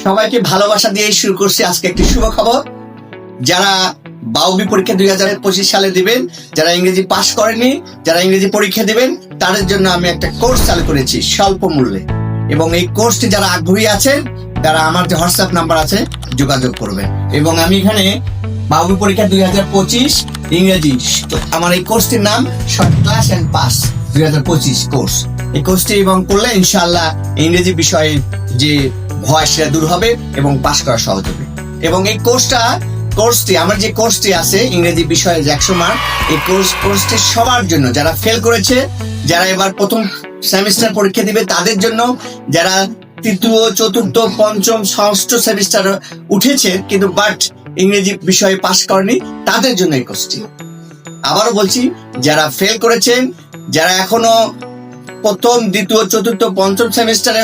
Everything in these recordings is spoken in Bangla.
সবাইকে ভালোবাসা দিয়ে শুরু করছি আজকে একটি শুভ খবর। যারা বাউবি পরীক্ষা দুই হাজার পঁচিশ সালে দিবেন, যারা ইংরেজি পাশ করেনি যারা ইংরেজি পরীক্ষা দিবেন, তাদের জন্য আমি একটা কোর্স চালু করেছি স্বল্প মূল্যে। এবং এই কোর্সটি যারা আগ্রহী আছেন, তারা আমার যে হোয়াটসঅ্যাপ নাম্বার আছে, যোগাযোগ করবেন। এবং আমি এখানে বাউবি পরীক্ষা দুই হাজার পঁচিশ ইংরেজি আমার এই কোর্সটির নাম শর্ট ক্লাস অ্যান্ড পাস দুই হাজার পঁচিশ কোর্স। এই কোর্সটি এবং করলে ইনশাআল্লাহ ইংরেজি বিষয়ে যে ভয় সেটা দূর হবে এবং পাশ করা সহজ হবে। এবং এই কোর্সটা, কোর্সটি, আমার যে কোর্সটি আছে, ইংরেজি বিষয়ে একশো মার্ক, এই কোর্স, কোর্সটি সবার জন্য। যারা ফেল করেছে, যারা এবার প্রথম সেমিস্টার পরীক্ষা দিবে, তাদের জন্য যারা তৃতীয়, চতুর্থ, পঞ্চম, ষষ্ঠ সেমিস্টার উঠেছে, কিন্তু বাট ইংরেজি বিষয়ে পাশ করেনি, তাদের জন্য এই কোর্সটি। আবারও বলছি, যারা ফেল করেছেন, যারা এখনও প্রথম, দ্বিতীয়, চতুর্থ, পঞ্চম সেমিস্টারে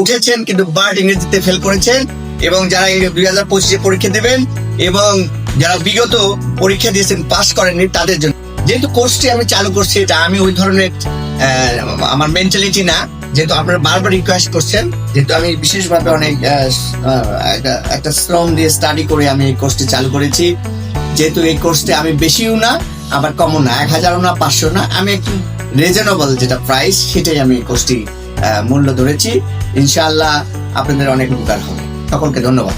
উঠেছেন, কিন্তু বার্ড ইংরেজিতে ফেল করেছেন। এবং যারা দুই হাজার পঁচিশে পরীক্ষা দেবেন এবং যারা বিগত পরীক্ষা দিয়েছেন পাশ করেননি, তাদের জন্য। যেহেতু কোর্সটি আমি চালু করছি, এটা আমি ওই ধরনের আমার মেন্টালিটি না। যেহেতু আপনারা বারবার রিকোয়েস্ট করছেন, যেহেতু আমি বিশেষভাবে অনেক একটা শ্রম দিয়ে স্টাডি করে আমি এই কোর্সটি চালু করেছি। যেহেতু এই কোর্সটি আমি বেশিও না আবার কমন না, এক হাজারও না, পাঁচশো না, আমি একটু রিজনেবল যেটা প্রাইস সেটাই আমি কোর্সটি মূল্য ধরেছি। ইনশাআল্লাহ আপনাদের অনেক উপকার হবে। সকলকে ধন্যবাদ।